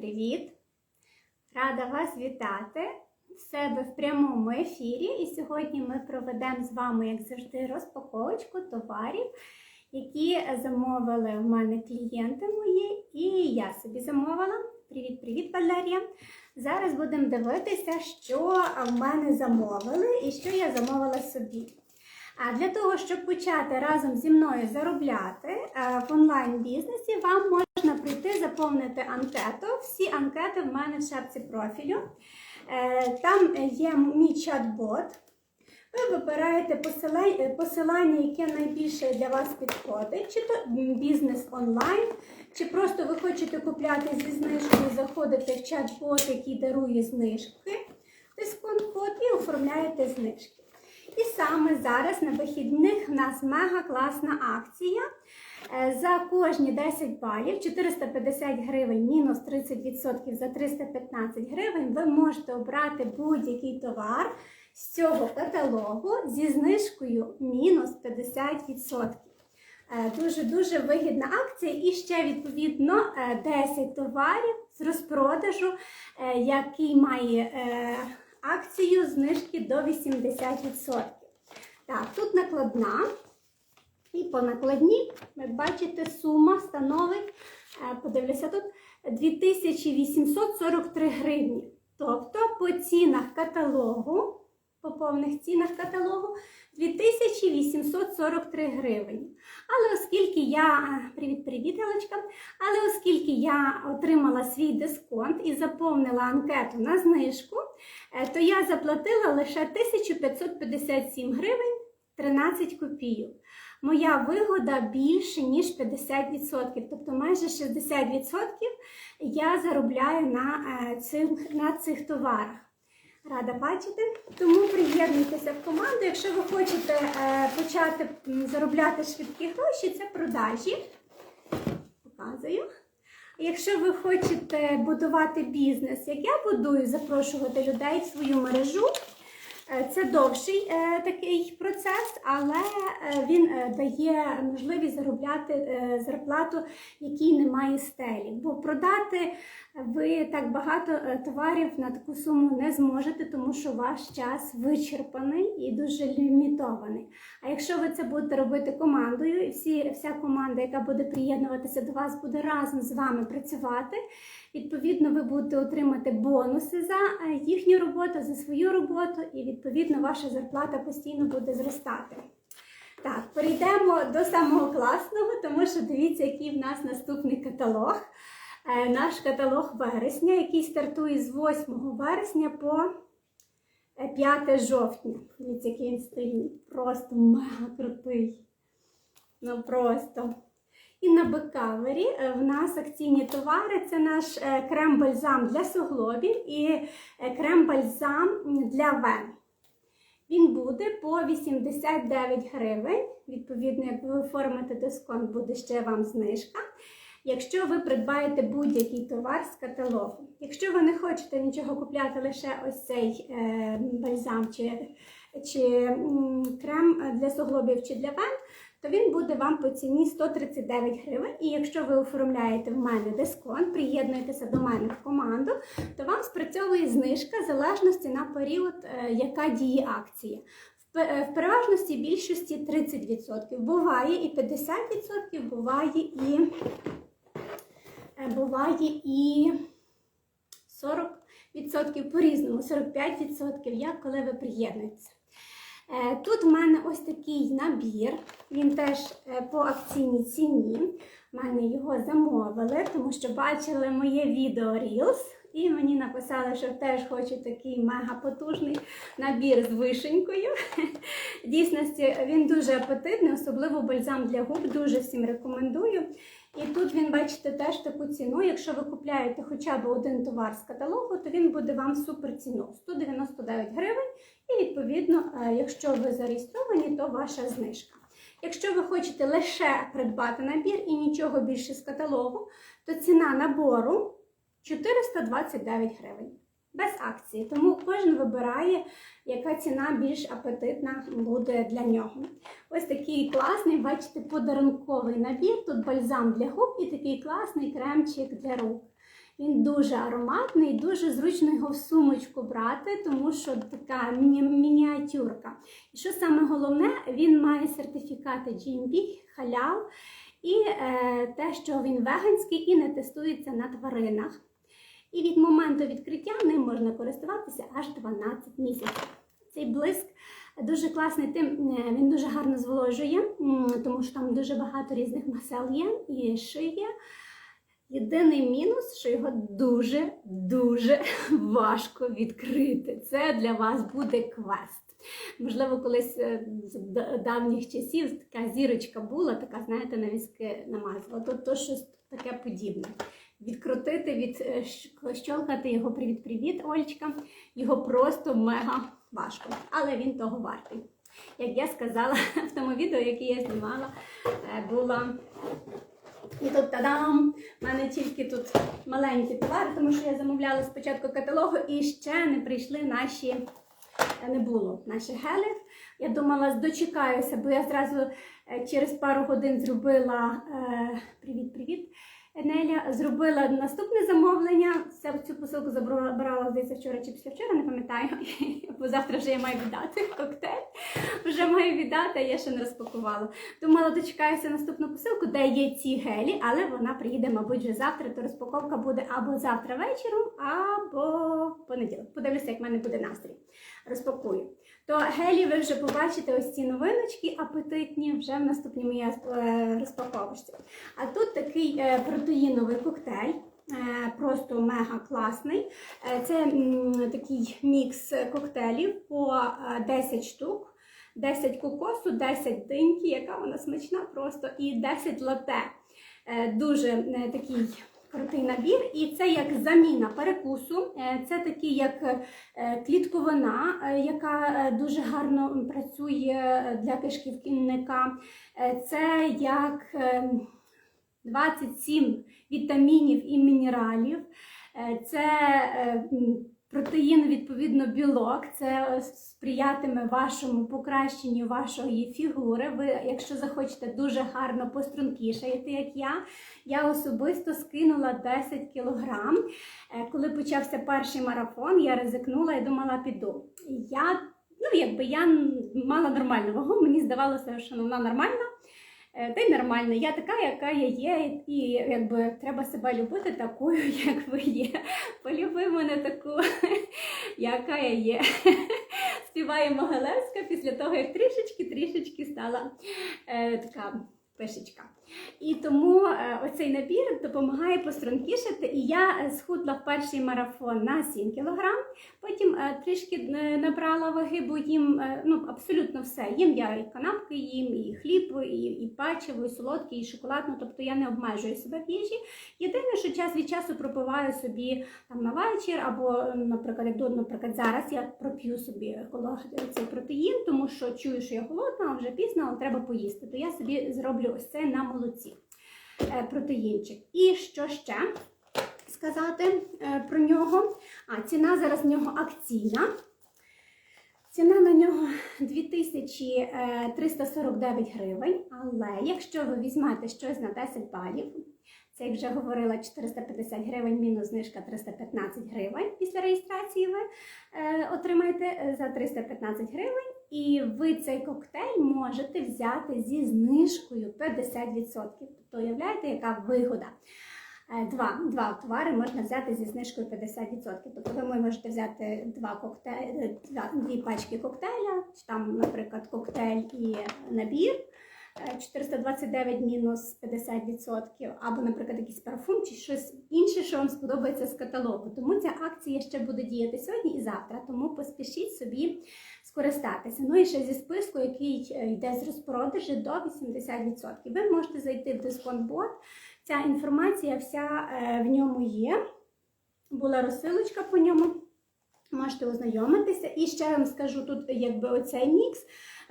Привіт-привіт! Рада вас вітати в себе в прямому ефірі. І сьогодні ми проведемо з вами, як завжди, розпаковочку товарів, які замовили в мене клієнти мої, і я собі замовила. Привіт-привіт, Валерія! Зараз будемо дивитися, що в мене замовили і що я замовила собі. А для того, щоб почати разом зі мною заробляти е, в онлайн-бізнесі, вам можна прийти заповнити анкету. Всі анкети в мене в шапці профілю. Е, Там є мій чат-бот. Ви вибираєте посилання, яке найбільше для вас підходить, чи то бізнес онлайн, чи просто ви хочете купляти зі знижкою, заходите в чат-бот, який дарує знижки, дисконт-код і оформляєте знижки. І саме зараз на вихідних в нас мега класна акція. Е, За кожні 10 балів 450 гривень мінус 30% за 315 гривень ви можете обрати будь-який товар з цього каталогу зі знижкою мінус 50%. Дуже-дуже вигідна акція. І ще, відповідно, е, 10 товарів з розпродажу, е, який має е, акцію знижки до 80%. Так, тут накладна. І по накладні, як бачите, сума становить, е, подивлюся тут, 2843 гривні. Тобто по цінах каталогу, по повних цінах каталогу 2843 гривні. Але оскільки я, привіт-привіт, Галочка, але оскільки я отримала свій дисконт і заповнила анкету на знижку, е, то я заплатила лише 1557 гривень 13 копійок. Моя вигода більше, ніж 50%, тобто майже 60% я заробляю на, е, цих, на цих товарах. Рада бачити. Тому приєднуйтеся в команду. Якщо ви хочете е, почати заробляти швидкі гроші, це продажі. Показую. Якщо ви хочете будувати бізнес, як я будую, запрошувати людей в свою мережу. Це довший е, такий процес, але е, він е, дає можливість заробляти е, зарплату, якій немає стелі. Бо продати ви так багато е, товарів на таку суму не зможете, тому що ваш час вичерпаний і дуже лімітований. А якщо ви це будете робити командою, і всі, вся команда, яка буде приєднуватися до вас, буде разом з вами працювати. Відповідно, ви будете отримати бонуси за е, їхню роботу, за свою роботу, і відповідно ваша зарплата постійно буде зростати. Так, перейдемо до самого класного, тому що дивіться, який в нас наступний каталог. Е, Наш каталог вересня, який стартує з 8 вересня по 5 жовтня. Дивіться, який він стильний. Просто мега крутий. Ну просто. І на бекавері е, в нас акційні товари це наш е, крем-бальзам для суглобів і е, крем-бальзам для вен. Він буде по 89 гривень. Відповідно, як ви оформите дисконт, буде ще вам знижка. Якщо ви придбаєте будь-який товар з каталогу. Якщо ви не хочете нічого купляти, лише ось цей е, бальзам чи, чи м, крем для суглобів чи для вен, то він буде вам по ціні 139 гривень. І якщо ви оформляєте в мене дисконт, приєднуєтеся до мене в команду, то вам спрацьовує знижка в залежності на період, е, яка діє акція. В е, переважності більшості 30%. Буває і 50%, буває і, е, буває і 40% по-різному, 45%, як коли ви приєднуєтеся. Е, Тут в мене ось такий набір, він теж е, по акційній ціні. В мене його замовили, тому що бачили моє відео Reels і мені написали, що теж хочу такий мега потужний набір з вишенькою. В дійсності він дуже апетитний, особливо бальзам для губ, дуже всім рекомендую. І тут він, бачите, теж таку ціну. Якщо ви купляєте хоча б один товар з каталогу, то він буде вам супер ціну 199 гривень. І відповідно, е, якщо ви зареєстровані, то ваша знижка. Якщо ви хочете лише придбати набір і нічого більше з каталогу, то ціна набору 429 гривень. Без акції. Тому кожен вибирає, яка ціна більш апетитна буде для нього. Ось такий класний, бачите, подарунковий набір. Тут бальзам для губ і такий класний кремчик для рук. Він дуже ароматний, дуже зручно його в сумочку брати, тому що така міні- мініатюрка. І що саме головне, він має сертифікати GMP, халял і е, те, що він веганський і не тестується на тваринах. І від моменту відкриття ним можна користуватися аж 12 місяців. Цей блиск дуже класний, тим е, він дуже гарно зволожує, тому що там дуже багато різних масел є і шиє. Єдиний мінус, що його дуже-дуже важко відкрити. Це для вас буде квест. Можливо, колись е, з давніх часів така зірочка була, така, знаєте, на візки намазала. Тут щось таке подібне. Відкрутити, від е, його привіт-привіт, Олечка. Його просто мега важко, але він того вартий. Як я сказала в тому відео, яке я знімала, е, була і тут тадам! У мене тільки тут маленькі товари, тому що я замовляла спочатку каталогу і ще не прийшли наші, е, не було наших гелів. Я думала, дочекаюся, бо я зразу е, через пару годин зробила е, привіт-привіт. Неля зробила наступне замовлення. Це цю посилку забрала здається вчора чи післявчора, не пам'ятаю, бо завтра вже я маю віддати коктейль. Вже маю віддати, а я ще не розпакувала. Думала, дочекаюся наступну посилку, де є ці гелі, але вона приїде, мабуть, вже завтра. То розпаковка буде або завтра вечором, або понеділок. Подивлюся, як в мене буде настрій. Розпакую. То гелі ви вже побачите ось ці новиночки апетитні вже в наступній моїй е, розпаковочці. А тут такий е, протеїновий коктейль. е, Просто мега класний. Це такий мікс коктейлів по е, 10 штук. 10 кокосу, 10 диньки, яка вона смачна просто, і 10 лате. Дуже такий крутий набір. І це як заміна перекусу. Е, Це такі, як е, клітковина, е, яка дуже гарно працює для кишківника. кінника, Це як е, 27 вітамінів і мінералів. Це протеїн, відповідно, білок. Це сприятиме вашому покращенню вашої фігури. Ви, якщо захочете дуже гарно пострункішаєте, як я, я особисто скинула 10 кілограм. Е, Коли почався перший марафон, я ризикнула і думала, піду. Я, ну, якби я мала нормальну вагу, мені здавалося, що вона нормальна. Е, Та й нормально, я така, яка я є, і якби треба себе любити такою, як ви є. Полюби мене таку, яка я є. Співає Могилевська після того, як трішечки-трішечки стала е, така пишечка. І тому е, оцей набір допомагає пострункішати. І я е, схудла в перший марафон на 7 кг, потім е, трішки набрала ваги, бо їм ну, абсолютно все. Їм я і канапки їм, і хліб, і, і печиво, і солодке, і шоколадну, тобто я не обмежую себе в їжі. Єдине, що час від часу пропиваю собі там на вечір, або, наприклад, як наприклад, зараз я проп'ю собі цей протеїн, тому що чую, що я голодна, а вже пізно, але треба поїсти. То я собі зроблю ось це на молоці е, протеїнчик. І що ще сказати е, про нього? А ціна зараз в нього акційна. Ціна на нього 2349 гривень, але якщо ви візьмете щось на 10 балів, це, як вже говорила, 450 гривень мінус знижка 315 гривень. Після реєстрації ви е, отримаєте е, за 315 гривень, і ви цей коктейль можете взяти зі знижкою 50%. Тобто, уявляєте, яка вигода? Е, Два, два товари можна взяти зі знижкою 50%. Тобто ви можете взяти два коктейлі, дві пачки коктейля, чи там, наприклад, коктейль і набір. Е, 429 мінус 50%, або, наприклад, якийсь парфум чи щось інше, що вам сподобається з каталогу. Тому ця акція ще буде діяти сьогодні і завтра, тому поспішіть собі скористатися. Ну і ще зі списку, який е, йде з розпродажі до 80%. Ви можете зайти в дисконт-бот. Ця інформація вся е, в ньому є. Була розсилочка по ньому. Можете ознайомитися. І ще вам скажу тут, якби оцей мікс.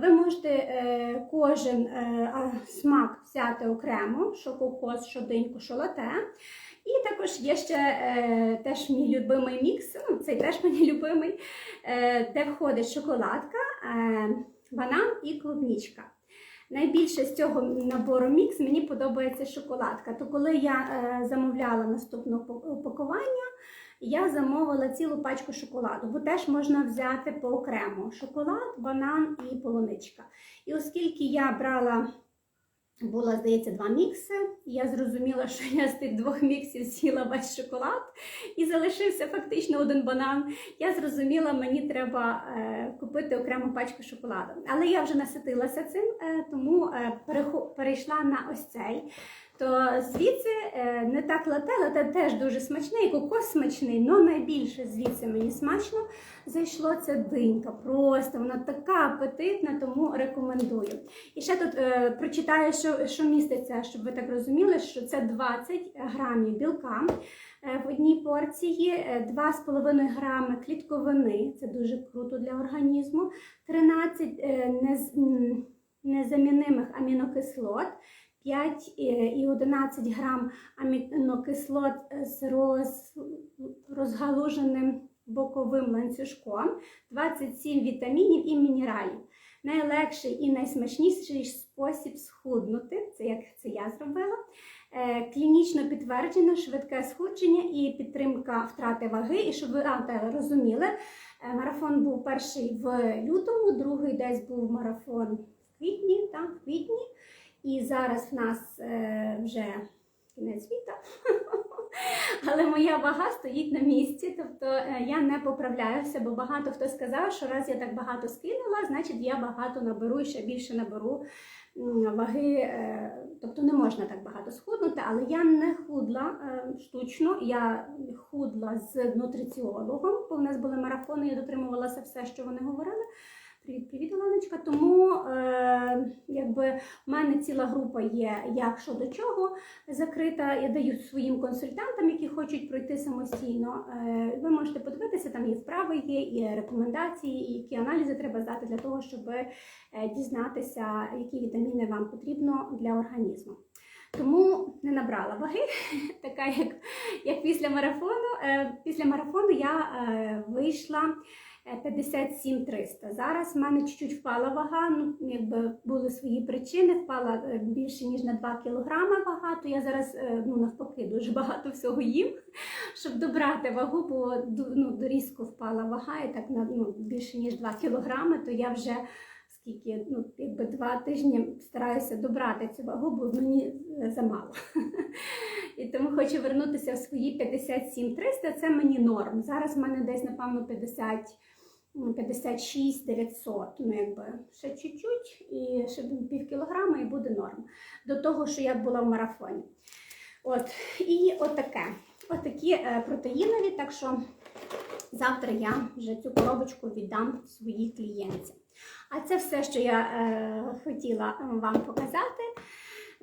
Ви можете е, кожен е, смак взяти окремо, що кокос, що диньку, що лате. І також є ще е, теж мій любимий мікс, ну цей теж мені любимий, е, де входить шоколадка, е, банан і клубнічка. Найбільше з цього набору мікс мені подобається шоколадка. То коли я е, замовляла наступне упак- упакування, я замовила цілу пачку шоколаду, бо теж можна взяти по окремо шоколад, банан і полуничка. І оскільки я брала, було, здається, два мікси, я зрозуміла, що я з тих двох міксів з'їла весь шоколад і залишився фактично один банан. Я зрозуміла, мені треба е, купити окрему пачку шоколаду. Але я вже наситилася цим, е, тому е, перейшла на ось цей. То звідси е, не так лате, лате теж дуже смачний, кокос смачний, але найбільше звідси мені смачно зайшло це динька. Просто вона така апетитна, тому рекомендую. І ще тут е, прочитаю, що, що міститься, щоб ви так розуміли, що це 20 грамів білка е, в одній порції, е, 2,5 грами клітковини, це дуже круто для організму, 13 е, нез, м, незамінимих амінокислот. 5 і 11 грам амінокислот з роз, розгалуженим боковим ланцюжком, 27 вітамінів і мінералів. Найлегший і найсмачніший спосіб схуднути, це як це я зробила. Е, Клінічно підтверджено швидке схудження і підтримка втрати ваги. І щоб ви розуміли, е, марафон був перший в лютому, другий десь був марафон в квітні, так, в квітні. І зараз в нас е, вже кінець літа. Але моя вага стоїть на місці, тобто е, я не поправляюся, бо багато хто сказав, що раз я так багато скинула, значить я багато наберу і ще більше наберу ваги. е, Тобто не можна так багато схуднути, але я не худла е, штучно, я худла з нутриціологом, бо в нас були марафони, я дотримувалася все, що вони говорили. Привіт, привіт, Оленочка. Тому е, якби в мене ціла група є, як що до чого закрита. Я даю своїм консультантам, які хочуть пройти самостійно. Е, ви можете подивитися, там і вправи є, і рекомендації, і які аналізи треба здати для того, щоб е, дізнатися, які вітаміни вам потрібно для організму. Тому не набрала ваги, така як, як після марафону. Е, після марафону я е, вийшла. 57 300. Зараз в мене чуть-чуть впала вага, ну, якби були свої причини, впала е, більше, ніж на 2 кілограми вага, то я зараз, е, ну, навпаки, дуже багато всього їм, щоб добрати вагу, бо ну, різко впала вага, і так на ну, більше, ніж 2 кілограми, то я вже скільки, ну, якби два тижні стараюся добрати цю вагу, бо мені е, замало. І тому хочу вернутися в свої 57 300, це мені норм. Зараз в мене десь, напевно, 50 ну, 56 900, ну якби ще чуть-чуть, і ще пів кілограма і буде норм. До того, що я була в марафоні. От, і отаке. Отакі е, протеїнові, так що завтра я вже цю коробочку віддам своїй клієнтці. А це все, що я е, хотіла вам показати.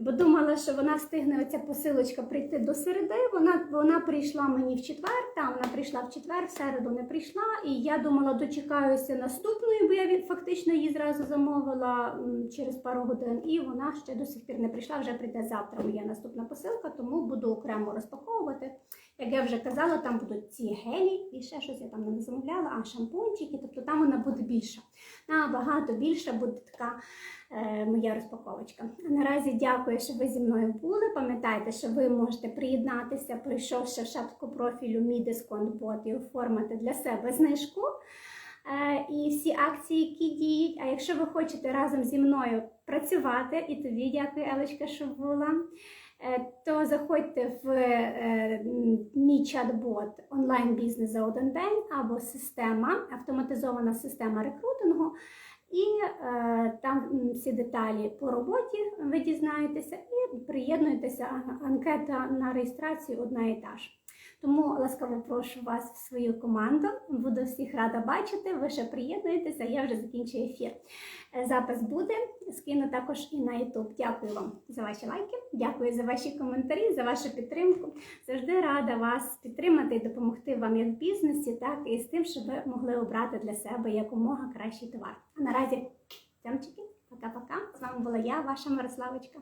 Бо думала, що вона встигне оця посилочка прийти до середи. Вона, вона прийшла мені в четвер, там вона прийшла в четвер, в середу не прийшла. І я думала, дочекаюся наступної, бо я фактично її зразу замовила через пару годин. І вона ще до сих пір не прийшла, вже прийде завтра моя наступна посилка, тому буду окремо розпаковувати. Як я вже казала, там будуть ці гелі і ще щось я там не замовляла, а шампунчики, тобто там вона буде більша. Набагато більша буде така е, моя розпаковочка. Наразі дякую, що ви зі мною були. Пам'ятайте, що ви можете приєднатися, прийшовши в шапку профілю мій дисконт бот і оформити для себе знижку. Е, І всі акції, які діють. А якщо ви хочете разом зі мною працювати, і тобі дякую, Елечка, що була. Е, То заходьте в е, мій чат-бот онлайн-бізнес за один день або система, автоматизована система рекрутингу. І е, там всі деталі по роботі ви дізнаєтеся і приєднуєтеся. Анкета на реєстрацію одна і та ж. Тому ласкаво прошу вас в свою команду. Буду всіх рада бачити. Ви ще приєднуєтеся, я вже закінчую ефір. Е, Запис буде, скину також і на YouTube. Дякую вам за ваші лайки, дякую за ваші коментарі, за вашу підтримку. Завжди рада вас підтримати і допомогти вам як в бізнесі, так і з тим, щоб ви могли обрати для себе якомога кращий товар. А наразі, цямчики, пока-пока. З вами була я, ваша Мирославочка.